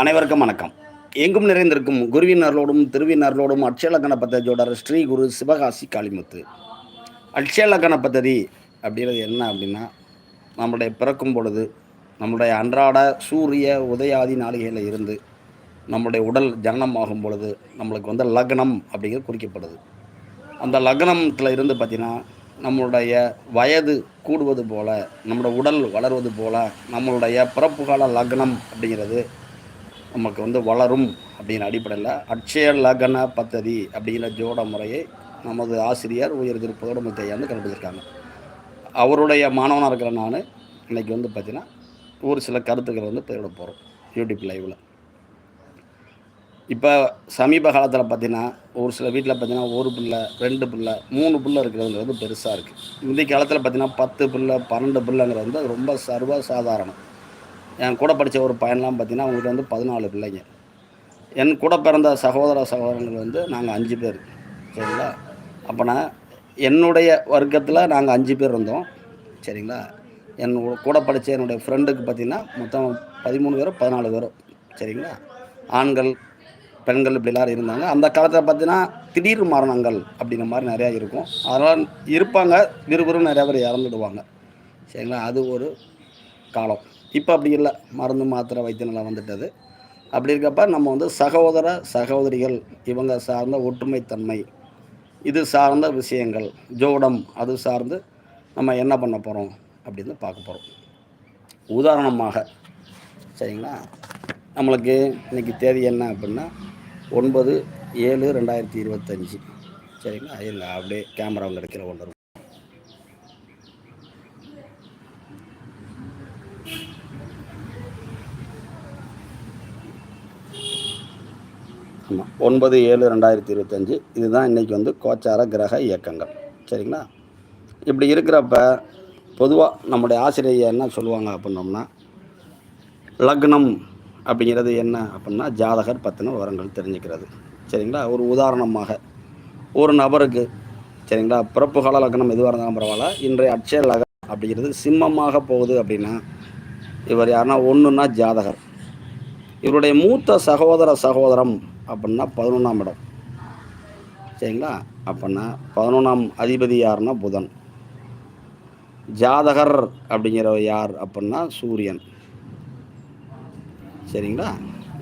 அனைவருக்கும் வணக்கம். எங்கும் நிறைந்திருக்கும் குருவினர்களோடும் திருவினர்களோடும் அட்சயலக்கண பத்ததியோட ஸ்ரீ குரு சிவகாசி காளிமுத்து. அட்சயலக்கண பத்ததி அப்படிங்கிறது என்ன அப்படின்னா நம்முடைய பிறக்கும் பொழுது நம்முடைய அன்றாட சூரிய உதயாதி நாளிகையில் இருந்து நம்முடைய உடல் ஜனனம் ஆகும் பொழுது நம்மளுக்கு வந்து லக்னம் அப்படிங்கிறது குறிக்கப்படுது. அந்த லக்னத்தில் இருந்து பார்த்திங்கன்னா நம்மளுடைய வயது கூடுவது போல் நம்மளோட உடல் வளர்வது போல் நம்மளுடைய பிறப்பு கால லக்னம் அப்படிங்கிறது நமக்கு வந்து வளரும் அப்படிங்கிற அடிப்படையில் அட்சய லகன பத்ததி அப்படிங்கிற ஜோட முறையை நமது ஆசிரியர் உயர் திருப்பதோடு முத்தையா வந்து கண்டுபிடிச்சிருக்காங்க. அவருடைய மாணவனாக இருக்கிற நான் இன்றைக்கி வந்து பார்த்தீங்கன்னா ஒரு சில கருத்துக்களை வந்து பயிரிட போகிறோம் யூடியூப் லைவில். இப்போ சமீப காலத்தில் பார்த்தீங்கன்னா ஒரு சில வீட்டில் பார்த்தீங்கன்னா ஒரு பிள்ளை ரெண்டு பிள்ளை மூணு பிள்ளை இருக்கிறதுங்கிறது வந்து பெருசாக இருக்குது இந்த காலத்தில் பார்த்தீங்கன்னா பத்து பிள்ளை பன்னெண்டு பிள்ளைங்கிறது வந்து ரொம்ப சர்வ சாதாரணம். என் கூட படித்த ஒரு பையன்லாம் பார்த்தீங்கன்னா அவங்ககிட்ட வந்து பதினாலு பிள்ளைங்க. என் கூட பிறந்த சகோதர சகோதரங்கள் வந்து நாங்கள் அஞ்சு பேர். சரிங்களா? அப்போனா என்னுடைய வர்க்கத்தில் நாங்கள் அஞ்சு பேர் இருந்தோம். சரிங்களா? என் கூட படித்த என்னுடைய ஃப்ரெண்டுக்கு பார்த்தீங்கன்னா மொத்தம் பதிமூணு பேரும் பதினாலு பேரும். சரிங்களா? ஆண்கள் பெண்கள் இப்படி எல்லாரும் இருந்தாங்க. அந்த காலத்தில் பார்த்தீங்கன்னா திடீர் மரணங்கள் அப்படிங்கிற மாதிரி நிறையா இருக்கும். அதெல்லாம் இருப்பாங்க விறுவிறுன்னு நிறையா பேர் இறந்துடுவாங்க. சரிங்களா? அது ஒரு காலம். இப்போ அப்படி இல்லை. மருந்து மாத்திரை வைத்திய நிலை வந்துட்டது. அப்படி இருக்கப்ப நம்ம வந்து சகோதர சகோதரிகள் இவங்க சார்ந்த ஒற்றுமைத்தன்மை இது சார்ந்த விஷயங்கள் ஜோடம் அது சார்ந்து நம்ம என்ன பண்ண போகிறோம் அப்படின்னு பார்க்க போகிறோம் உதாரணமாக சரிங்களா? நம்மளுக்கு இன்றைக்கி தேதி என்ன அப்படின்னா ஒன்பது ஏழு ரெண்டாயிரத்தி இருபத்தஞ்சி. சரிங்களா? இல்லை அப்படியே கேமரா கிடைக்கிற இருக்கிற ஒன்று ஆமாம் ஒன்பது ஏழு ரெண்டாயிரத்தி இருபத்தஞ்சி. இதுதான் இன்றைக்கி வந்து கோச்சார கிரக இயக்கங்கள். சரிங்களா? இப்படி இருக்கிறப்ப பொதுவாக நம்முடைய ஆசிரியர் என்ன சொல்லுவாங்க அப்படின்னோம்னா லக்னம் அப்படிங்கிறது என்ன அப்படின்னா ஜாதகர் பற்றின விவரங்கள் தெரிஞ்சுக்கிறது. சரிங்களா? ஒரு உதாரணமாக ஒரு நபருக்கு சரிங்களா? பிறப்பு கால லக்னம் எதுவாக இருந்தாலும் பரவாயில்ல. இன்றைய அட்சய லக்னம் அப்படிங்கிறது சிம்மமாக போகுது அப்படின்னா இவர் யாருன்னா ஒன்றுன்னா ஜாதகர். இவருடைய மூத்த சகோதர சகோதரம் அப்படின்னா பதினொன்றாம் இடம். சரிங்களா? அப்படின்னா பதினொன்றாம் அதிபதி யாருன்னா புதன். ஜாதகர் அப்படிங்கிற யார் அப்படின்னா சூரியன். சரிங்களா?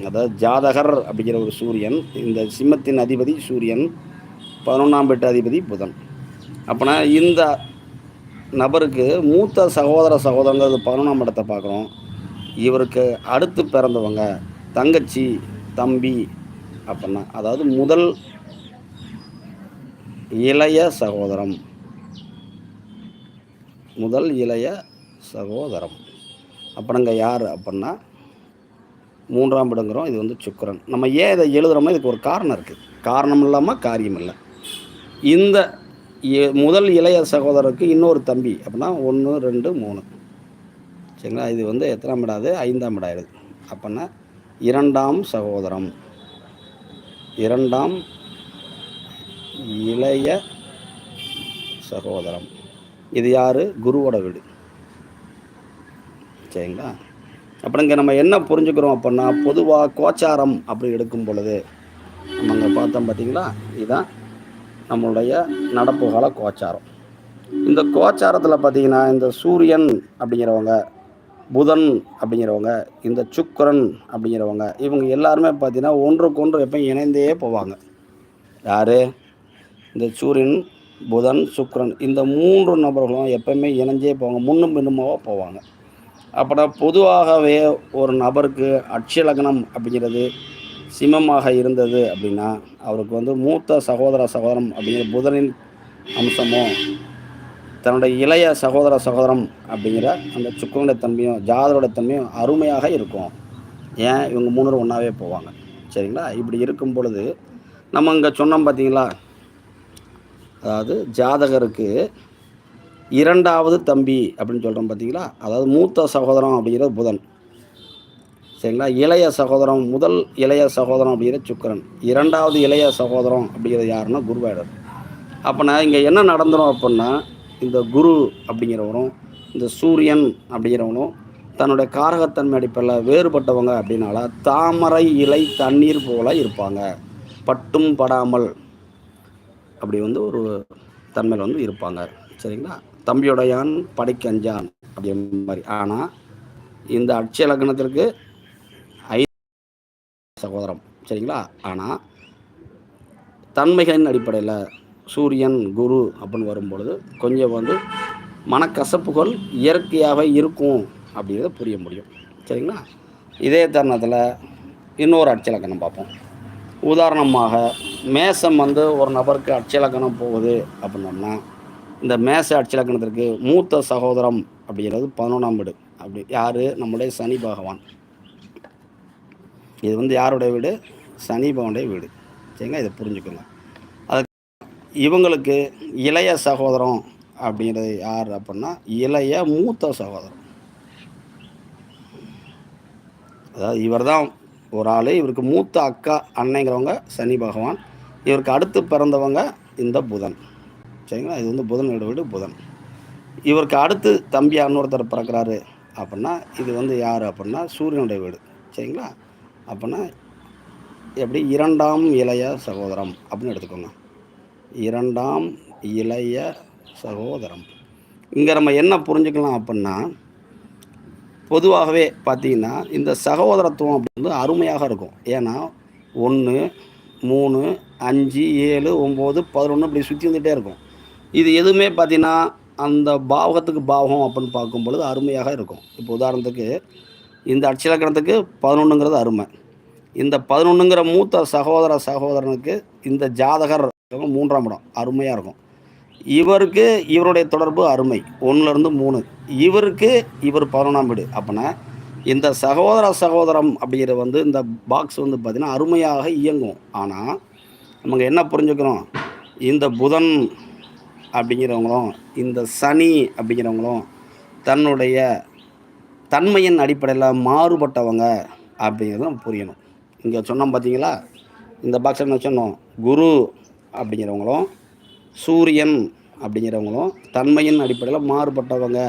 அதாவது ஜாதகர் அப்படிங்கிற ஒரு சூரியன் இந்த சிம்மத்தின் அதிபதி சூரியன் பதினொன்றாம் பெட்டு அதிபதி புதன். அப்போனா இந்த நபருக்கு மூத்த சகோதர சகோதரங்கிறது பதினொன்றாம் இடத்தை பார்க்குறோம். இவருக்கு அடுத்து பிறந்தவங்க தங்கச்சி தம்பி அப்படின்னா அதாவது முதல் இளைய சகோதரம். முதல் இளைய சகோதரம். அப்படிங்க யார் அப்படின்னா மூன்றாம் இடங்கிறோம் இது வந்து சுக்கரன். நம்ம ஏன் இதை எழுதுகிறோமோ இதுக்கு ஒரு காரணம் இருக்குது காரணம் இல்லாமல் காரியம் இல்லை. இந்த இ- முதல் இளைய சகோதரருக்கு இன்னொரு தம்பி அப்படின்னா ஒன்று ரெண்டு மூணு. சரிங்களா? இது வந்து எத்தனாம் இடாது ஐந்தாம் இடம் ஆயிடுது. அப்படின்னா இரண்டாம் சகோதரம். இரண்டாம் இளைய சகோதரம். இது யார்? குருவோட வீடு. சரிங்களா? அப்புறம் இங்கே நம்ம என்ன புரிஞ்சுக்கிறோம் அப்படின்னா பொதுவாக கோச்சாரம் அப்படி எடுக்கும் பொழுது நம்ம அங்கே பார்த்தோம் பார்த்தீங்களா இதுதான் நம்மளுடைய நடப்பு கால கோச்சாரம். இந்த கோச்சாரத்தில் பார்த்தீங்கன்னா இந்த சூரியன் அப்படிங்கிறவங்க புதன் அப்படிங்கிறவங்க இந்த சுக்கரன் அப்படிங்கிறவங்க இவங்க எல்லாருமே பார்த்தீங்கன்னா ஒன்றுக்கொன்று எப்போ இணைந்தே போவாங்க. யார்? இந்த சூரியன் புதன் சுக்கரன் இந்த மூன்று நபர்களும் எப்பவுமே இணைஞ்சே போவாங்க முன்னும் பின்னுமாக போவாங்க. அப்போ பொதுவாகவே ஒரு நபருக்கு அட்சய லக்னம் அப்படிங்கிறது சிம்மமாக இருந்தது அப்படின்னா அவருக்கு வந்து மூத்த சகோதர சகோதரம் அப்படிங்கிற புதனின் அம்சமோ தன்னுடைய இளைய சகோதர சகோதரம் அப்படிங்கிற அந்த சுக்கரனுடைய தன்மையும் ஜாதரோட தன்மையும் அருமையாக இருக்கும். ஏன்? இவங்க மூணு ஒன்றாவே போவாங்க. சரிங்களா? இப்படி இருக்கும் பொழுது நம்ம இங்கே சொன்னோம் பார்த்தீங்களா அதாவது ஜாதகருக்கு இரண்டாவது தம்பி அப்படின்னு சொல்கிறோம் பார்த்தீங்களா அதாவது மூத்த சகோதரம் அப்படிங்கிறது புதன். சரிங்களா? இளைய சகோதரம் முதல் இளைய சகோதரம் அப்படிங்கிற சுக்கரன். இரண்டாவது இளைய சகோதரம் அப்படிங்கிறது யாருன்னா குருவாயிடர். அப்போனா இங்கே என்ன நடந்துரும் அப்படின்னா இந்த குரு அப்படிங்கிறவரும் இந்த சூரியன் அப்படிங்கிறவனும் தன்னுடைய காரகத்தன்மை அடிப்படையில் வேறுபட்டவங்க அப்படின்னால தாமரை இலை தண்ணீர் போல இருப்பாங்க. பட்டும் படாமல் அப்படி வந்து ஒரு தன்மையில் வந்து இருப்பாங்க. சரிங்களா? தம்பியுடையான் படைக்கஞ்சான் அப்படிங்கிற மாதிரி. ஆனால் இந்த அட்சய லக்னத்திற்கு ஐ சகோதரம். சரிங்களா? ஆனால் தன்மைகளின் அடிப்படையில் சூரியன் குரு அப்படின்னு வரும்பொழுது கொஞ்சம் வந்து மனக்கசப்புகள் இயற்கையாகவே இருக்கும் அப்படிங்கிறத புரிய முடியும். சரிங்களா? இதே தருணத்தில் இன்னொரு அட்சலக்கணம் பார்ப்போம். உதாரணமாக மேசம் வந்து ஒரு நபருக்கு அட்சலக்கணம் போகுது அப்படின்னோம்னா இந்த மேச அட்சலக்கணத்திற்கு மூத்த சகோதரம் அப்படிங்கிறது பதினொன்றாம் வீடு. அப்படி யார்? நம்முடைய சனி பகவான். இது வந்து யாருடைய வீடு? சனி பகவானுடைய வீடு. சரிங்களா? இதை புரிஞ்சுக்கோங்க. இவங்களுக்கு இளைய சகோதரம் அப்படிங்கிறது யார் அப்படின்னா இளைய மூத்த சகோதரம் அதாவது இவர் தான் ஒரு ஆள் இவருக்கு மூத்த அக்கா அன்னைங்கிறவங்க சனி பகவான் இவருக்கு அடுத்து பிறந்தவங்க இந்த புதன். சரிங்களா? இது வந்து புதனோட வீடு புதன். இவருக்கு அடுத்து தம்பி இன்னொருத்தர் பிறக்கிறாரு அப்படின்னா இது வந்து யார் அப்படின்னா சூரியனுடைய வீடு. சரிங்களா? அப்படின்னா எப்படி? இரண்டாம் இளைய சகோதரம் அப்படின்னு எடுத்துக்கோங்க. இரண்டாம் இளைய சகோதரம். இங்கே நம்ம என்ன புரிஞ்சுக்கலாம் அப்படின்னா பொதுவாகவே பார்த்தீங்கன்னா இந்த சகோதரத்துவம் அப்படின்றது வந்து அருமையாக இருக்கும். ஏன்னா ஒன்று மூணு அஞ்சு ஏழு ஒம்பது பதினொன்று இப்படி சுற்றி வந்துகிட்டே இருக்கும். இது எதுவுமே பார்த்தீங்கன்னா அந்த பாவகத்துக்கு பாவகம் அப்படின்னு பார்க்கும் பொழுது அருமையாக இருக்கும். இப்போ உதாரணத்துக்கு இந்த அட்சலக்கணத்துக்கு பதினொன்றுங்கிறது அருமை. இந்த பதினொன்றுங்கிற மூத்த சகோதர சகோதரனுக்கு இந்த ஜாதகர் மூன்றாம் இடம் அருமையாக இருக்கும். இவருக்கு இவருடைய தொடர்பு அருமை. ஒன்றுலேருந்து மூணு. இவருக்கு இவர் பதினொன்றாம் வீடு. அப்படின்னா இந்த சகோதர சகோதரம் அப்படிங்கிற வந்து இந்த பாக்ஸ் வந்து பார்த்திங்கன்னா அருமையாக இயங்கும். ஆனால் நமக்கு என்ன புரிஞ்சுக்கிறோம்? இந்த புதன் அப்படிங்கிறவங்களும் இந்த சனி அப்படிங்கிறவங்களும் தன்னுடைய தன்மையின் அடிப்படையில் மாறுபட்டவங்க அப்படிங்கிறதும் புரியணும். இங்கே சொன்னோம் பார்த்தீங்களா இந்த பாக்ஸ் என்ன சொன்னோம்? குரு அப்படிங்கிறவங்களும் சூரியன் அப்படிங்கிறவங்களும் தன்மையின் அடிப்படையில் மாறுபட்டவங்க.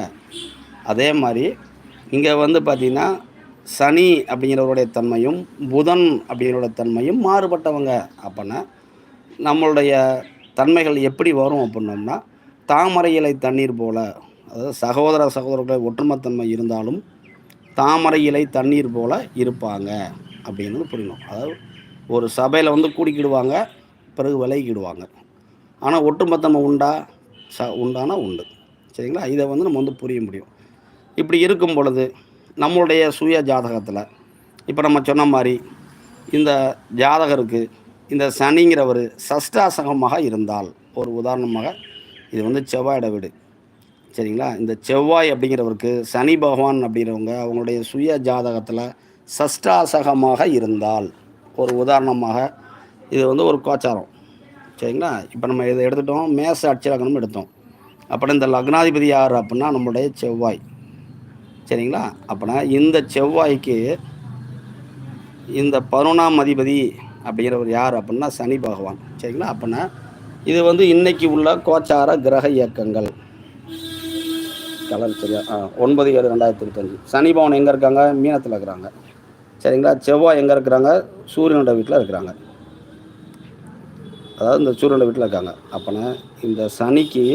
அதே மாதிரி இங்கே வந்து பார்த்திங்கன்னா சனி அப்படிங்கிறவருடைய தன்மையும் புதன் அப்படிங்கிறோட தன்மையும் மாறுபட்டவங்க அப்படின்னா நம்மளுடைய தன்மைகள் எப்படி வரும் அப்படின்னோம்னா தாமரை இலை தண்ணீர் போல் அதாவது சகோதர சகோதரர்கள் ஒற்றுமைத்தன்மை இருந்தாலும் தாமரை இலை தண்ணீர் போல் இருப்பாங்க அப்படிங்கிறது புரியணும் அதாவது ஒரு சபையில் வந்து கூடிக்கிடுவாங்க. பிறகு விலகிடுவாங்க ஆனால் ஒட்டுமொத்தமாக உண்டா? ச உண்டானா உண்டு. சரிங்களா? இதை வந்து நம்ம வந்து புரிய முடியும். இப்படி இருக்கும் பொழுது நம்மளுடைய சுய ஜாதகத்தில் இப்போ நம்ம சொன்ன மாதிரி இந்த ஜாதகருக்கு இந்த சனிங்கிறவர் சஷ்டாசகமாக இருந்தால் ஒரு உதாரணமாக இது வந்து செவ்வாயிட வீடு. சரிங்களா? இந்த செவ்வாய் அப்படிங்கிறவருக்கு சனி பகவான் அப்படிங்கிறவங்க அவங்களுடைய சுய ஜாதகத்தில் சஷ்டாசகமாக இருந்தால் ஒரு உதாரணமாக இது வந்து ஒரு கோச்சாரம். சரிங்களா? இப்போ நம்ம இதை எடுத்துட்டோம். மேச அட்சலக்கணம் எடுத்தோம். அப்புறம் இந்த லக்னாதிபதி யார் அப்படின்னா நம்மளுடைய செவ்வாய். சரிங்களா? அப்படின்னா இந்த செவ்வாய்க்கு இந்த பதினொன்றாம் அதிபதி அப்படிங்கிறவர் யார் அப்படின்னா சனி பகவான். சரிங்களா? அப்படின்னா இது வந்து இன்னைக்கு உள்ள கோச்சார கிரக இயக்கங்கள். கலர் சரியா? ஆ ஒன்பது ஏழு ரெண்டாயிரத்தி இருபத்தஞ்சு. சனி பவன் எங்கே இருக்காங்க? மீனத்தில் இருக்கிறாங்க. சரிங்களா? செவ்வாய் எங்கே இருக்கிறாங்க? சூரியனோட வீட்டில் இருக்கிறாங்க. அதாவது இந்த சூரியனோட வீட்டில் இருக்காங்க. அப்போனா இந்த சனிக்கு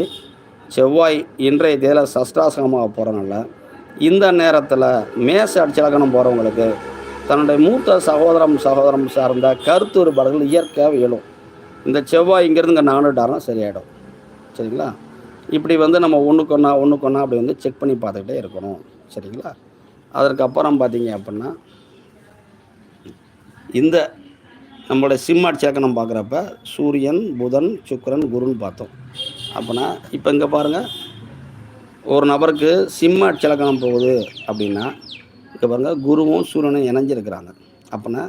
செவ்வாய் இன்றைய தேதியில் சஷ்டாசகமாக போகிறனால இந்த நேரத்தில் மேச அடிச்சலக்கணம் போகிறவங்களுக்கு தன்னுடைய மூத்த சகோதரம் சகோதரம் சார்ந்த கருத்து வேறுபாடுகள் இயற்கையாக இயலும் இந்த செவ்வாய் இங்கேருந்து இங்கே நானுட்டாரம் சரியாயிடும். சரிங்களா? இப்படி வந்து நம்ம ஒன்றுக்கு ஒன்றா ஒன்றுக்கு ஒன்றா அப்படி வந்து செக் பண்ணி பார்த்துக்கிட்டே இருக்கணும். சரிங்களா? அதற்கப்புறம் பார்த்தீங்க அப்படின்னா இந்த நம்மளோட சிம்மாட் சேக்கனம் பார்க்குறப்ப சூரியன் புதன் சுக்கரன் குருன்னு பார்த்தோம். அப்போனா இப்போ இங்கே பாருங்கள் ஒரு நபருக்கு சிம்ம அச்சலக்கணம் போகுது அப்படின்னா இங்கே பாருங்கள் குருவும் சூரியனும் இணைஞ்சிருக்கிறாங்க. அப்போனா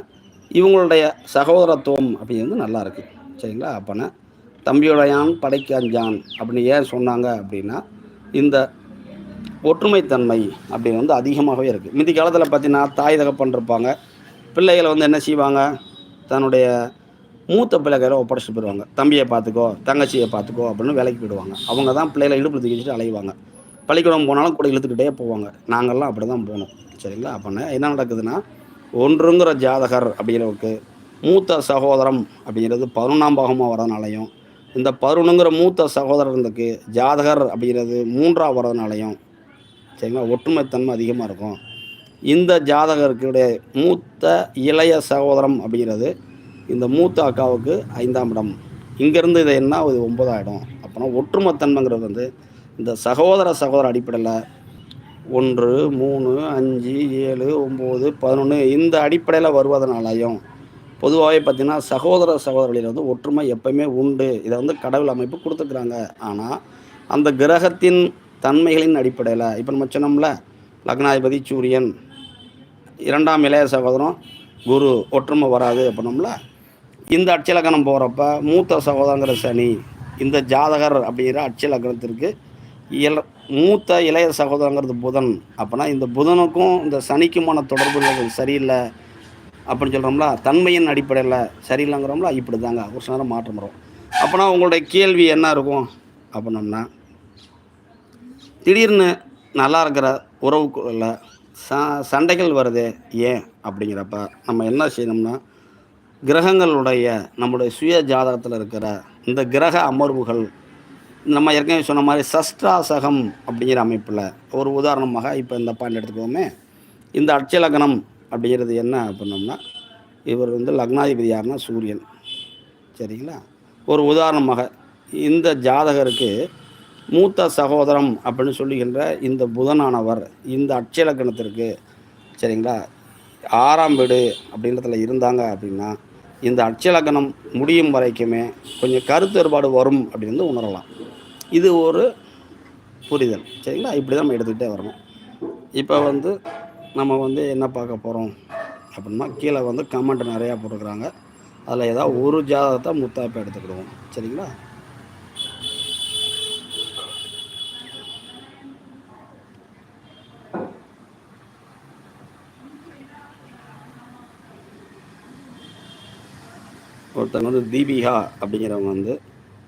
இவங்களுடைய சகோதரத்துவம் அப்படிங்கிறது நல்லா இருக்குது சரிங்களா? அப்போனா தம்பியுடையான் படைக்காஞ்சான் அப்படின்னு ஏன் சொன்னாங்க அப்படின்னா இந்த ஒற்றுமைத்தன்மை அப்படின்னு வந்து அதிகமாகவே இருக்குது மிந்தி காலத்தில் பார்த்தீங்கன்னா தாய் தகப்பன் இருப்பாங்க. பிள்ளைகளை வந்து என்ன செய்வாங்க? தன்னுடைய மூத்த பிள்ளைகளை ஒப்படைச்சிட்டு போயிடுவாங்க. தம்பியை பார்த்துக்கோ தங்கச்சியை பார்த்துக்கோ அப்படின்னு வேலைக்கு போயிடுவாங்க. அவங்க தான் பிள்ளைகளை இடுப்பு தூக்கி வச்சுட்டு அலைவாங்க. பள்ளிக்கூடம் போனாலும் கூட இழுத்துக்கிட்டே போவாங்க. நாங்கள்லாம் அப்படி தான் போனோம். சரிங்களா? அப்போனா என்ன நடக்குதுன்னா ஒன்றுங்கிற ஜாதகர் அப்படிங்கிறவருக்கு மூத்த சகோதரம் அப்படிங்கிறது பதினொன்றாம் பாகமாக வரதுனாலையும் இந்த பதினொன்றுங்கிற மூத்த சகோதரனுக்கு ஜாதகர் அப்படிங்கிறது மூன்றாக வரதுனாலையும் சரிங்களா ஒற்றுமைத்தன்மை அதிகமாக இருக்கும். இந்த ஜாதகருக்குடைய மூத்த இளைய சகோதரம் அப்படிங்கிறது இந்த மூத்த அக்காவுக்கு ஐந்தாம் இடம். இங்கேருந்து இது என்ன இது ஒன்பதாயிடம். அப்போனா ஒற்றுமைத்தன்மைங்கிறது வந்து இந்த சகோதர சகோதர அடிப்படையில் ஒன்று மூணு அஞ்சு ஏழு ஒம்பது பதினொன்று இந்த அடிப்படையில் வருவதனாலையும் பொதுவாகவே பார்த்திங்கன்னா சகோதர சகோதரிகளில் வந்து ஒற்றுமை எப்பயுமே உண்டு. இதை வந்து கடவுள் அமைப்பு கொடுத்துக்கிறாங்க ஆனால் அந்த கிரகத்தின் தன்மைகளின் அடிப்படையில் இப்போ நம்ம சொன்னோம்ல லக்னாதிபதி சூரியன் இரண்டாம் இளைய சகோதரம் குரு ஒற்றுமை வராது அப்படின்னோம்ல. இந்த அட்சலக்கணம் போகிறப்ப மூத்த சகோதரங்கிற சனி இந்த ஜாதகர் அப்படிங்கிற அட்சலக்கணத்திற்கு இல மூத்த இளைய சகோதரங்கிறது புதன் அப்படின்னா இந்த புதனுக்கும் இந்த சனிக்குமான தொடர்புகள் சரியில்லை அப்படின்னு சொல்கிறோம்ல தன்மையின் அடிப்படையில் சரியில்லைங்கிறோம்ல. இப்படி தாங்க ஒரு சில நேரம் மாற்றம் வரும். அப்போனா உங்களுடைய கேள்வி என்ன இருக்கும் அப்படின்னோம்னா திடீர்னு நல்லா இருக்கிற உறவுக்குள்ள ச சண்டைகள் வருது ஏன் அப்படிங்கிறப்ப நம்ம என்ன செய்யணும்னா கிரகங்களுடைய நம்முடைய சுய ஜாதகத்தில் இருக்கிற இந்த கிரக அமர்வுகள் நம்ம ஏற்கனவே சொன்ன மாதிரி சஷ்டாசகம் அப்படிங்கிற அமைப்பில் ஒரு உதாரணமாக இப்போ இந்த பாயிண்ட் எடுத்துக்கோமே. இந்த அட்சலக்னம் அப்படிங்கிறது என்ன அப்படின்னோம்னா இவர் வந்து லக்னாதிபதி யாருன்னா சூரியன். சரிங்களா? ஒரு உதாரணமாக இந்த ஜாதகருக்கு மூத்த சகோதரம் அப்படின்னு சொல்லுகின்ற இந்த புதனானவர் இந்த அட்சலக்கணத்திற்கு சரிங்களா ஆறாம் வீடு அப்படின்றதுல இருந்தாங்க அப்படின்னா இந்த அட்சலக்கணம் முடியும் வரைக்குமே கொஞ்சம் கருத்து வேறுபாடு வரும் அப்படின்னு உணரலாம். இது ஒரு புரிதல் சரிங்களா? இப்படி தான் நம்ம எடுத்துக்கிட்டே வரணும். இப்போ வந்து நம்ம வந்து என்ன பார்க்க போகிறோம் அப்படின்னா கீழே வந்து கமெண்ட் நிறையா போட்டுருக்குறாங்க. அதில் ஏதாவது ஒரு ஜாதகத்தை முத்தாய்ப்பு எடுத்துக்கிடுவோம் சரிங்களா? ஒருத்தங்க வந்து தீபிகா அப்படிங்கிறவங்க வந்து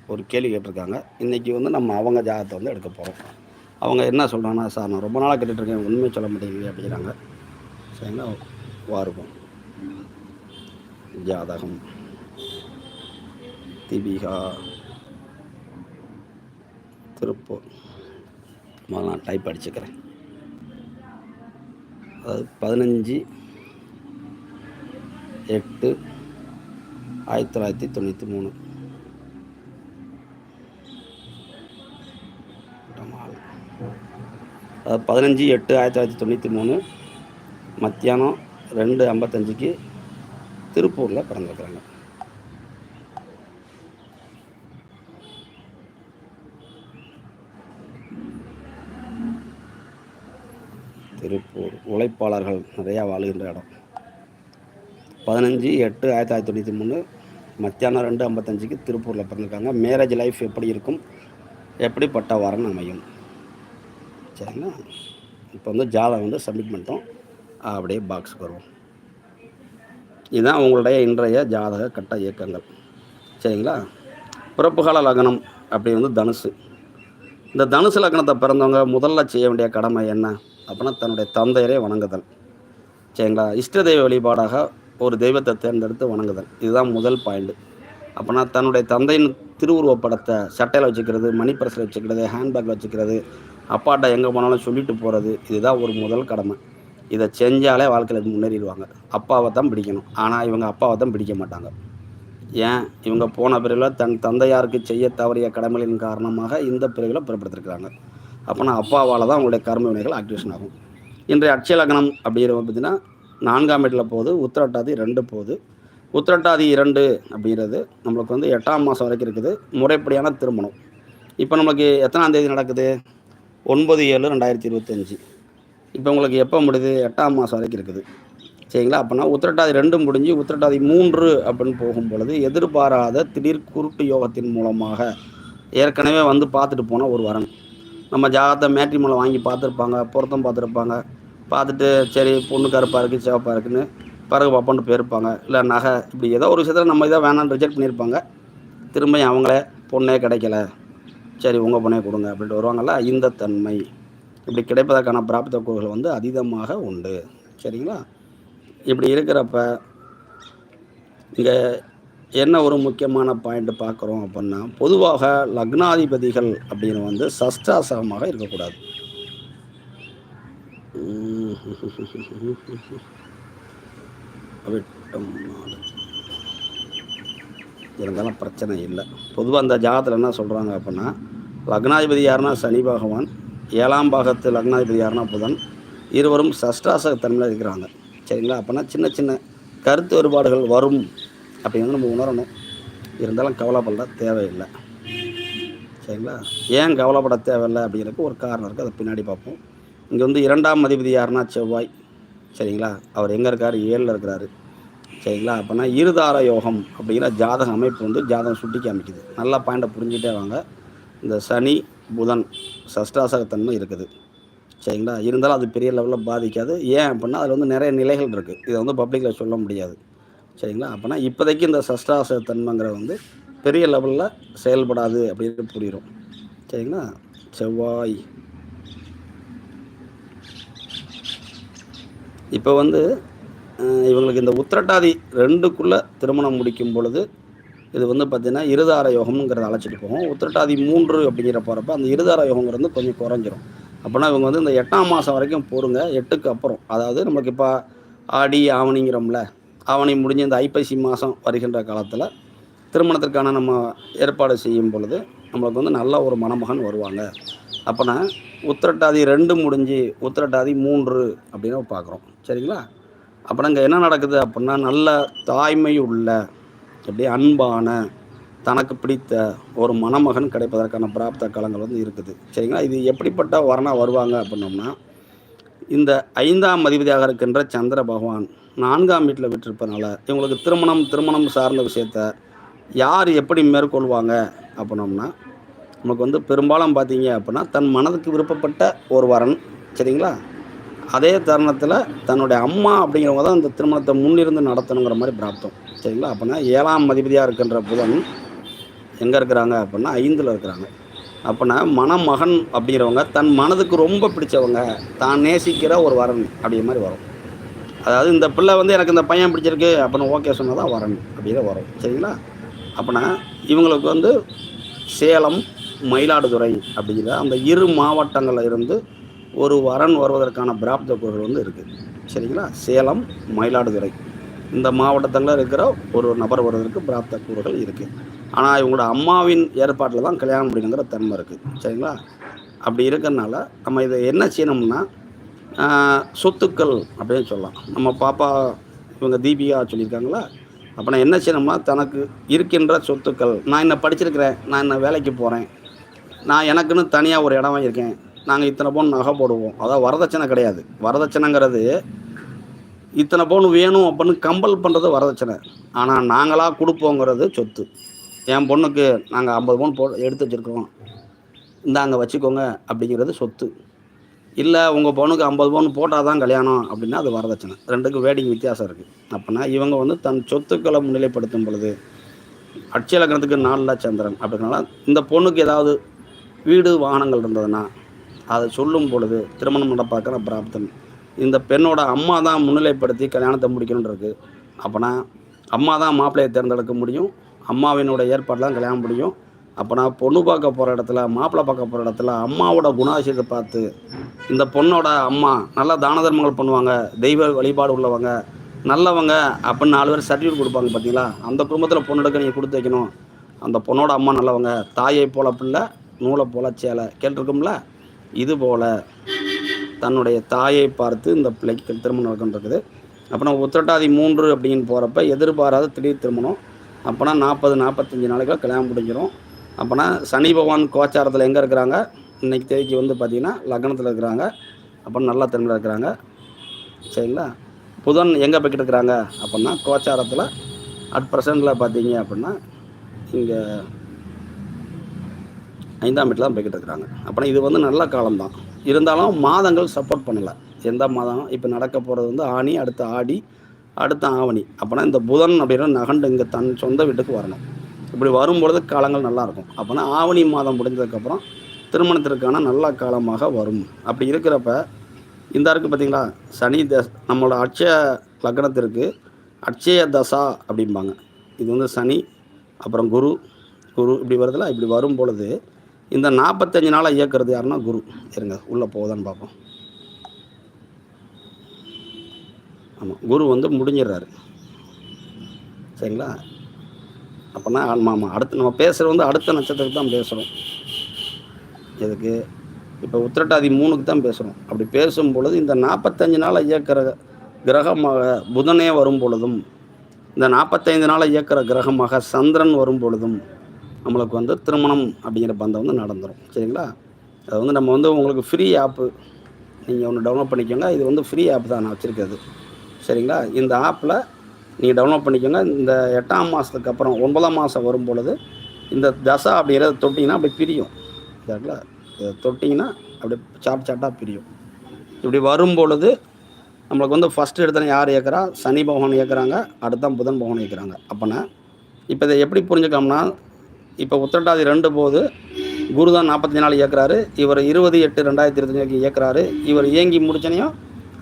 ஒரு கேள்வி கேட்டிருக்காங்க. இன்றைக்கி வந்து நம்ம அவங்க ஜாதகத்தை வந்து எடுக்க போகிறோம் அவங்க என்ன சொல்கிறாங்கன்னா சார் நான் ரொம்ப நாளாக கேட்டுட்ருக்கேன். உண்மையை சொல்ல மாட்டேங்குது அப்படிங்கிறாங்க. சரிங்களா? வாருவோம் ஜாதகம். தீபிகா. திருப்பூர். முதல்ல நான் டைப் அடிச்சுக்கிறேன். அதாவது பதினஞ்சு எட்டு ஆயிரத்தி தொள்ளாயிரத்தி தொண்ணூற்றி மூணு. பதினஞ்சு எட்டு ஆயிரத்தி தொள்ளாயிரத்தி தொண்ணூற்றி மூணு மத்தியானம் ரெண்டு ஐம்பத்தஞ்சுக்கு திருப்பூரில் பிறந்திருக்கிறாங்க. திருப்பூர் உழைப்பாளர்கள் நிறையா வாழுகின்ற இடம். பதினஞ்சு எட்டு ஆயிரத்தி தொள்ளாயிரத்தி தொண்ணூற்றி மூணு மத்தியானம் ரெண்டு ஐம்பத்தஞ்சுக்கு திருப்பூரில் பிறந்திருக்காங்க. மேரேஜ் லைஃப் எப்படி இருக்கும்? எப்படிப்பட்ட வரன் அமையும்? சரிங்களா? இப்போ வந்து ஜாதகம் வந்து சப்மிட் பண்ணிட்டோம். அப்படியே பாக்ஸுக்கு வருவோம். இதுதான் உங்களுடைய இன்றைய ஜாதக கட்ட இயக்கங்கள். சரிங்களா? பிறப்புகால லக்னம் அப்படி வந்து தனுசு. இந்த தனுசு லக்னத்தை பிறந்தவங்க முதல்ல செய்ய வேண்டிய கடமை என்ன? அப்படின்னா தன்னுடைய தந்தையரை வணங்குதல். சரிங்களா? இஷ்ட தெய்வ வழிபாடாக ஒரு தெய்வத்தை தேர்ந்தெடுத்து வணங்குதல். இதுதான் முதல் பாயிண்ட் அப்போனா தன்னுடைய தந்தையின் திருவுருவப்படத்தை சட்டையில் வச்சுக்கிறது மணி பர்ஸில் வச்சுக்கிறது ஹேண்ட்பேக்கில் வச்சுக்கிறது அப்பாட்ட எங்கே போனாலும் சொல்லிட்டு போகிறது இதுதான் ஒரு முதல் கடமை. இதை செஞ்சாலே வாழ்க்கையில் முன்னேறிடுவாங்க. அப்பாவை தான் பிடிக்கணும். ஆனால் இவங்க அப்பாவை தான் பிடிக்க மாட்டாங்க. ஏன்? இவங்க போன பிறகு தன் தந்தையாருக்கு செய்ய தவறிய கடமைகளின் காரணமாக இந்த பிரிவில் பிறப்படுத்திருக்கிறாங்க. அப்போனா அப்பாவால் தான் அவங்களுடைய கர்ம வினைகள் ஆக்டிவேஷன் ஆகும். இன்றைய அட்சய லக்னம் அப்படிங்கிற பார்த்தீங்கன்னா நான்காம் இடத்துல போகுது உத்திரட்டாதி ரெண்டு போகுது. உத்திரட்டாதி இரண்டு அப்படிங்கிறது நம்மளுக்கு வந்து எட்டாம் மாதம் வரைக்கும் இருக்குது. முறைப்படியான திருமணம். இப்போ நம்மளுக்கு எத்தனாம் தேதி நடக்குது? ஒன்பது ஏழு ரெண்டாயிரத்தி இருபத்தஞ்சி. இப்போ உங்களுக்கு எப்போ முடியுது? எட்டாம் மாதம் வரைக்கும் இருக்குது. சரிங்களா? அப்போனா உத்திரட்டாதி ரெண்டு முடிஞ்சு உத்திரட்டாதி மூன்று அப்படின்னு போகும் பொழுது எதிர்பாராத திடீர் குருட்டு யோகத்தின் மூலமாக ஏற்கனவே வந்து பார்த்துட்டு போன ஒரு வரன். நம்ம ஜாகத்தை மேட்ரி மூலம் வாங்கி பார்த்துருப்பாங்க பொருத்தம் பார்த்துருப்பாங்க. பார்த்துட்டு சரி பொண்ணு கருப்பாக இருக்குது சிவப்பாக இருக்குன்னு பிறகு பார்ப்போன்னு போயிருப்பாங்க இல்லை நகை இப்படி ஏதோ ஒரு விஷயத்தில் நம்ம இதை வேணான்னு ரிஜெக்ட் பண்ணியிருப்பாங்க. திரும்ப அவங்களே பொண்ணே கிடைக்கல. சரி உங்கள் பொண்ணே கொடுங்க அப்படின்ட்டு வருவாங்கள்ல இந்த தன்மை. இப்படி கிடைப்பதற்கான பிராப்த கோள்கள் வந்து அதீதமாக உண்டு. சரிங்களா? இப்படி இருக்கிறப்ப இங்கே என்ன ஒரு முக்கியமான பாயிண்ட் பார்க்குறோம் அப்படின்னா பொதுவாக லக்னாதிபதிகள் அப்படின்னு வந்து சஷ்டாசகமாக இருக்கக்கூடாது. இருந்தாலும் பிரச்சனை இல்லை. பொதுவாக அந்த ஜாதத்தில் என்ன சொல்கிறாங்க அப்படின்னா லக்னாதிபதி யாருன்னா சனி பகவான் ஏழாம் பாகத்து லக்னாதிபதி யாருன்னா புதன் இருவரும் சஷ்டாசகத்தன்மையில் இருக்கிறாங்க. சரிங்களா? அப்படின்னா சின்ன சின்ன கருத்து வேறுபாடுகள் வரும் அப்படிங்கிறது நம்ம உணரணும். இருந்தாலும் கவலைப்பட தேவையில்லை. சரிங்களா? ஏன் கவலைப்பட தேவையில்லை அப்படிங்கிறதுக்கு ஒரு காரணம் இருக்குது அதை பின்னாடி பார்ப்போம். இங்கே வந்து இரண்டாம் அதிபதி யாருன்னா செவ்வாய். சரிங்களா? அவர் எங்கே இருக்கார்? ஏழில் இருக்கிறாரு. சரிங்களா? அப்போனா இருதார யோகம் அப்படிங்கிற ஜாதக அமைப்பு வந்து ஜாதகம் சுட்டி காமிக்குது. நல்லா பாயிண்டை புரிஞ்சுட்டே வாங்க. இந்த சனி புதன் சஷ்டாசகத்தன்மை இருக்குது. சரிங்களா? இருந்தாலும் அது பெரிய லெவலில் பாதிக்காது. ஏன் அப்படின்னா அதில் வந்து நிறைய நிலைகள் இருக்குது இதை வந்து பப்ளிக்கில் சொல்ல முடியாது. சரிங்களா? அப்போனா இப்போதைக்கு இந்த சஷ்டாசகத்தன்மைங்கிற வந்து பெரிய லெவலில் செயல்படாது அப்படின்னு புரியும் சரிங்களா? செவ்வாய். இப்போ வந்து இவங்களுக்கு இந்த உத்திரட்டாதி ரெண்டுக்குள்ளே திருமணம் முடிக்கும் பொழுது இது வந்து பார்த்திங்கன்னா இருதார யோகம்ங்கிறத அழைச்சிட்டு போகும் உத்திரட்டாதி மூன்று அப்படிங்கிற போகிறப்ப அந்த இருதார யோகங்கிறது கொஞ்சம் குறைஞ்சிரும். அப்படின்னா இவங்க வந்து இந்த எட்டாம் மாதம் வரைக்கும் போருங்க எட்டுக்கு அப்புறம். அதாவது நமக்கு இப்போ ஆடி ஆவணிங்கிறோம்ல ஆவணி முடிஞ்சு இந்த ஐப்பசி மாதம் வருகின்ற காலத்தில் திருமணத்திற்கான நம்ம ஏற்பாடு செய்யும் பொழுது நம்மளுக்கு வந்து நல்ல ஒரு மணமகன் வருவாங்க. அப்போனா உத்திரட்டாதி ரெண்டு முடிஞ்சு உத்திரட்டாதி மூன்று அப்படின்னு பார்க்குறோம். சரிங்களா? அப்போ இங்கே என்ன நடக்குது அப்படின்னா நல்ல தாய்மை உள்ள எப்படி அன்பான தனக்கு பிடித்த ஒரு மணமகன் கிடைப்பதற்கான பிராப்த காலங்கள் வந்து இருக்குது. சரிங்களா? இது எப்படிப்பட்ட வரணா வருவாங்க அப்படின்னோம்னா இந்த ஐந்தாம் அதிபதியாக இருக்கின்ற சந்திர பகவான் நான்காம் வீட்டில் விட்டிருப்பதனால இவங்களுக்கு திருமணம் திருமணம் சார்ந்த விஷயத்த யார் எப்படி மேற்கொள்வாங்க அப்படின்னோம்னா நமக்கு வந்து பெரும்பாலும் பார்த்தீங்க அப்படின்னா தன் மனதுக்கு விருப்பப்பட்ட ஒரு வரன் சரிங்களா? அதே தருணத்தில் தன்னுடைய அம்மா அப்படிங்கிறவங்க தான் இந்த திருமணத்தை முன்னிருந்து நடத்தணுங்கிற மாதிரி பிராப்தம் சரிங்களா? அப்படின்னா ஏழாம் அதிபதியாக இருக்கின்ற புதன் எங்கே இருக்கிறாங்க அப்படின்னா ஐந்தில் இருக்கிறாங்க. அப்படின்னா மணமகன் அப்படிங்கிறவங்க தன் மனதுக்கு ரொம்ப பிடிச்சவங்க தான் நேசிக்கிற ஒரு வரன் அப்படிங்கிற மாதிரி வரும். அதாவது இந்த பிள்ளை வந்து எனக்கு இந்த பையன் பிடிச்சிருக்கு அப்படின்னு ஓகே சொன்னால் தான் வரன் அப்படிங்கிற வரும் சரிங்களா? அப்படின்னா இவங்களுக்கு வந்து சேலம் மயிலாடுதுறை அப்படிங்கிற அந்த இரு மாவட்டங்களில் இருந்து ஒரு வரன் வருவதற்கான பிராப்த குரல் வந்து இருக்குது சரிங்களா? சேலம் மயிலாடுதுறை. இந்த மாவட்டத்தில் இருக்கிற ஒரு நபர் வருவதற்கு பிராப்த கூறுகள் இருக்குது ஆனால் இவங்களோட அம்மாவின் ஏற்பாட்டில் தான் கல்யாணம் முடிக்கணுங்கிற தன்மை இருக்குது சரிங்களா? அப்படி இருக்கிறனால நம்ம இதை என்ன செய்யணும்னா சொத்துக்கள் அப்படின்னு சொல்லலாம். நம்ம பாப்பா இவங்க தீபிகா சொல்லியிருக்காங்களா? அப்போ நான் என்ன செய்யணும்னா தனக்கு இருக்கின்ற சொத்துக்கள் நான் என்ன படிச்சிருக்கிறேன் நான் என்ன வேலைக்கு போகிறேன் நான் எனக்குன்னு தனியாக ஒரு இடம் வாங்கியிருக்கேன். நாங்கள் இத்தனை பவுன் நகை போடுவோம். அதாவது வரதட்சணை கிடையாது. வரதட்சணைங்கிறது இத்தனை பவுன் வேணும் அப்படின்னு கம்பல் பண்ணுறது வரதட்சணை. ஆனால் நாங்களாக கொடுப்போங்கிறது சொத்து. என் பொண்ணுக்கு நாங்கள் ஐம்பது பவுன் போ எடுத்து வச்சுருக்கோம் இந்தாங்க வச்சுக்கோங்க அப்படிங்கிறது சொத்து. இல்லை உங்கள் பொண்ணுக்கு ஐம்பது பவுன் போட்டால் தான் கல்யாணம் அப்படின்னா அது வரதட்சணை. ரெண்டுக்கும் வேடிங் வித்தியாசம் இருக்குது அப்படின்னா இவங்க வந்து தன் சொத்துக்களை முன்னிலைப்படுத்தும் பொழுது அட்சய லக்னத்துக்கு நாலில் சந்திரன் அப்படின்னால இந்த பொண்ணுக்கு ஏதாவது வீடு வாகனங்கள் இருந்ததுன்னா அதை சொல்லும் பொழுது திருமணம் நடப்பாக்கிற பிராப்தம் இந்த பெண்ணோட அம்மா தான் முன்னிலைப்படுத்தி கல்யாணத்தை முடிக்கணும்னு அப்போனா அம்மா தான் மாப்பிள்ளையை தேர்ந்தெடுக்க முடியும் அம்மாவினோட ஏற்பாடெலாம் கல்யாணம் முடியும். அப்போனா பொண்ணு பார்க்க போகிற இடத்துல மாப்பிள்ளை பார்க்க போகிற இடத்துல அம்மாவோட குணாதிசயத்தை பார்த்து இந்த பொண்ணோட அம்மா நல்லா தான தர்மங்கள் பண்ணுவாங்க தெய்வ வழிபாடு உள்ளவங்க நல்லவங்க அப்படின்னு நாலு பேர் சர்டிஃபிகேட் கொடுப்பாங்க பார்த்தீங்களா? அந்த குடும்பத்தில் பொண்ணு எடுக்க நீங்கள் கொடுத்து வைக்கணும். அந்த பொண்ணோட அம்மா நல்லவங்க தாயை போல பிள்ளை நூலை போல சேலை கேட்டிருக்கோம்ல? இது போல் தன்னுடைய தாயை பார்த்து இந்த பிள்ளைக்கு திருமணம் நடக்கின்றிருக்குது அப்புறம் உத்திரட்டாதி மூன்று அப்படின்னு போகிறப்ப எதிர்பாராத திடீர் திருமணம். அப்போனா நாற்பது நாற்பத்தஞ்சு நாளைக்குள்ள கல்யாணம் முடிஞ்சிடும் அப்போனா சனி பகவான் கோச்சாரத்தில் எங்கே இருக்கிறாங்க? இன்னைக்கு தேதிக்கு வந்து பார்த்திங்கன்னா லக்னத்தில் இருக்கிறாங்க. அப்போ நல்ல திறமையில் இருக்கிறாங்க. சரிங்களா? புதன் எங்கே போய்கிட்டு இருக்கிறாங்க அப்படின்னா கோச்சாரத்தில். அட் ப்ரெசண்டில் பார்த்தீங்க அப்படின்னா இங்கே ஐந்தாம் வீட்டில் தான் போய்கிட்டு இருக்கிறாங்க. அப்புறம் இது வந்து நல்ல காலம்தான். இருந்தாலும் மாதங்கள் சப்போர்ட் பண்ணலை. எந்த மாதம் இப்போ நடக்க போகிறது வந்து ஆணி அடுத்து ஆடி அடுத்து ஆவணி. அப்போனா இந்த புதன் அப்படின்ற நகண்டு இங்கே தன் சொந்த வீட்டுக்கு வரணும். இப்படி வரும்பொழுது காலங்கள் நல்லாயிருக்கும் அப்போனா ஆவணி மாதம் முடிஞ்சதுக்கப்புறம் திருமணத்திற்கான நல்ல காலமாக வரும். அப்படி இருக்கிறப்ப இந்த இருக்குது பார்த்தீங்களா சனி தஸ் நம்மளோட அட்சய லக்னத்திற்கு அட்சய தசா அப்படிம்பாங்க. இது வந்து சனி அப்புறம் குரு குரு இப்படி வருதுல இப்படி வரும் பொழுது இந்த நாற்பத்தஞ்சு நாளாக இயக்கிறது யாருன்னா குரு. இருங்க உள்ளே போகுதான்னு பார்ப்போம். ஆமாம் குரு வந்து முடிஞ்சிடுறாரு. சரிங்களா? அப்போனா ஆமாம் ஆமாம் அடுத்து நம்ம பேசுகிறது வந்து அடுத்த நட்சத்திரத்துக்கு தான் பேசுகிறோம் எதுக்கு? இப்போ உத்திரட்டாதி மூணுக்கு தான் பேசுகிறோம் அப்படி பேசும் பொழுது இந்த நாற்பத்தஞ்சு நாளாக இயக்கிற கிரகமாக புதனே வரும் பொழுதும் இந்த நாற்பத்தைந்து நாளாக இயக்கிற கிரகமாக சந்திரன் வரும் பொழுதும் நம்மளுக்கு வந்து திருமணம் அப்படிங்கிற பந்தம் வந்து நடந்துடும் சரிங்களா? அது வந்து நம்ம வந்து உங்களுக்கு ஃப்ரீ ஆப்பு நீங்கள் ஒன்று டவுன்லோட் பண்ணிக்கோங்க. இது வந்து ஃப்ரீ ஆப் தான் நான் வச்சுருக்கிறது. சரிங்களா? இந்த ஆப்பில் நீங்கள் டவுன்லோட் பண்ணிக்கோங்க. இந்த எட்டாம் மாதத்துக்கு அப்புறம் ஒன்பதாம் மாதம் வரும் பொழுது இந்த தசா அப்படிங்கிறத தொட்டிங்கன்னா அப்படி பிரியும். சரிங்களா? இதை தொட்டிங்கன்னா அப்படி சாட் சாட்டாக பிரியும். இப்படி வரும் பொழுது நம்மளுக்கு வந்து ஃபஸ்ட்டு எடுத்தன யார் ஏற்கிறா சனி பகவான் ஏற்கிறாங்க அடுத்தான் புதன் பகவான் ஏற்கிறாங்க அப்போனா இப்போ இதை எப்படி புரிஞ்சுக்கோம்னா இப்போ உத்திரட்டாதி ரெண்டு போது குரு தான் நாற்பத்தஞ்சு நாள் இயக்குறாரு. இவர் இருபது எட்டு ரெண்டாயிரத்தி இருபத்தஞ்சு இயக்குறாரு. இவர் இயங்கி முடிச்சனையும்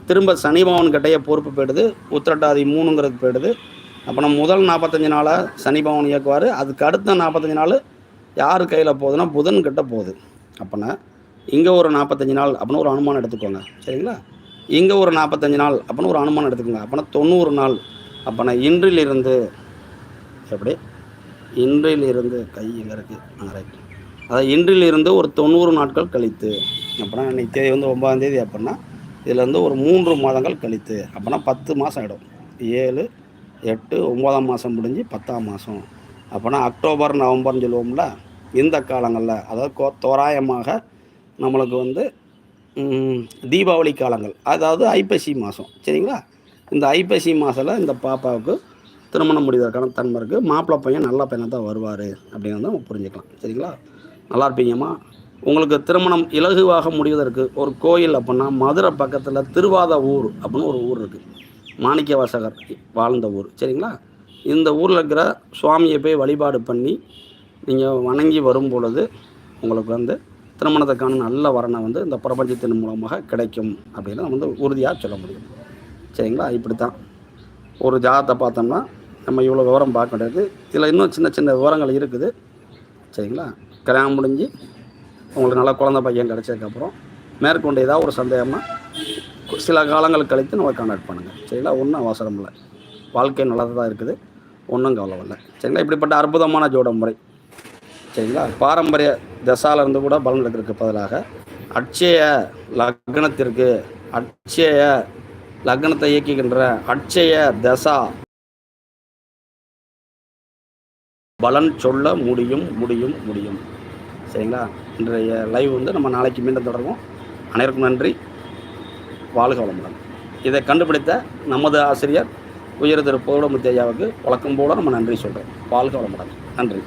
திரும்ப சனி பகவான் கிட்டேயே பொறுப்பு போயிடுது. உத்திரட்டாதி மூணுங்கிறது போயிடுது. அப்போனா முதல் நாற்பத்தஞ்சு நாளாக சனி இயக்குவார். அதுக்கு அடுத்த நாற்பத்தஞ்சு நாள் யார் கையில் போகுதுன்னா புதன் கிட்ட போகுது. அப்போனா இங்கே ஒரு நாற்பத்தஞ்சு நாள் அப்படின்னு ஒரு அனுமானம் எடுத்துக்கோங்க. சரிங்களா? இங்கே ஒரு நாற்பத்தஞ்சு நாள் அப்படின்னு ஒரு அனுமானம் எடுத்துக்கோங்க. அப்போனா தொண்ணூறு நாள். அப்போனா இன்றிலிருந்து எப்படி? இன்றிலிருந்து கை இங்கே இருக்குது ரைட் அதாவது இன்றிலிருந்து ஒரு தொண்ணூறு நாட்கள் கழித்து அப்படின்னா இன்னைக்கு தேதி வந்து ஒன்பதாம் தேதி அப்படின்னா இதிலேருந்து ஒரு மூன்று மாதங்கள் கழித்து அப்படின்னா பத்து மாதம் ஆகிடும் ஏழு எட்டு ஒம்பதாம் மாதம் முடிஞ்சு பத்தாம் மாதம். அப்படின்னா அக்டோபர் நவம்பர்னு சொல்லுவோம்ல இந்த காலங்களில் அதாவது கோ தோராயமாக நம்மளுக்கு வந்து தீபாவளி காலங்கள் அதாவது ஐப்பசி மாதம் சரிங்களா? இந்த ஐப்பசி மாதத்தில் இந்த பாப்பாவுக்கு திருமணம் முடிவதற்கான தன்மை இருக்குது மாப்பிள்ளை பையன் நல்ல பையனாக தான் வருவார். அப்படிங்கிறத நம்ம புரிஞ்சுக்கலாம். சரிங்களா? நல்லா இருப்பீங்கம்மா. உங்களுக்கு திருமணம் இலகுவாக முடிவதற்கு ஒரு கோயில் அப்படின்னா மதுரை பக்கத்தில் திருவாத ஊர் அப்படின்னு ஒரு ஊர் இருக்குது மாணிக்க வாசகர் வாழ்ந்த ஊர். சரிங்களா? இந்த ஊரில் இருக்கிற சுவாமியை போய் வழிபாடு பண்ணி நீங்கள் வணங்கி வரும் பொழுது உங்களுக்கு வந்து திருமணத்துக்கான நல்ல வரனை வந்து இந்த பிரபஞ்சத்தின் மூலமாக கிடைக்கும் அப்படின்னு நம்ம வந்து உறுதியாக சொல்ல முடியும். சரிங்களா? இப்படி தான் ஒரு ஜாதத்தை பார்த்தோம்னா நம்ம இவ்வளோ விவரம் பார்க்க முடியாது இதில் இன்னும் சின்ன சின்ன விவரங்கள் இருக்குது. சரிங்களா? கல்யாணம் முடிஞ்சு உங்களுக்கு நல்ல குழந்த பையன் கிடச்சதுக்கப்புறம் மேற்கொண்டு ஏதாவது ஒரு சந்தேகமாக சில காலங்கள் கழித்து நம்ம கான்டாக்ட் பண்ணுங்கள் சரிங்களா? ஒன்றும் அவசரம் இல்லை. வாழ்க்கை நல்லதாக தான் இருக்குது. ஒன்றும் கவலை இல்லை. சரிங்களா? இப்படிப்பட்ட அற்புதமான ஜோட முறை. சரிங்களா? பாரம்பரிய தசால இருந்து கூட பலன் எடுக்கிறதுக்கு பதிலாக அட்சய லக்னத்திற்கு அட்சய லக்னத்தை இயக்குகின்ற அட்சய தசா பலன் சொல்ல முடியும் முடியும் முடியும். சரிங்களா? இன்றைய லைவ் வந்து நம்ம நாளைக்கு மீண்டும் தொடருவோம். அனைவருக்கும் நன்றி. வாழ்க வளமுடன். இதை கண்டுபிடித்த நமது ஆசிரியர் உயர் திரு பௌடமுத்தி ஐயாவுக்கு வழக்கம் போல நம்ம நன்றி சொல்கிறோம் வாழ்க வளமுடன். நன்றி.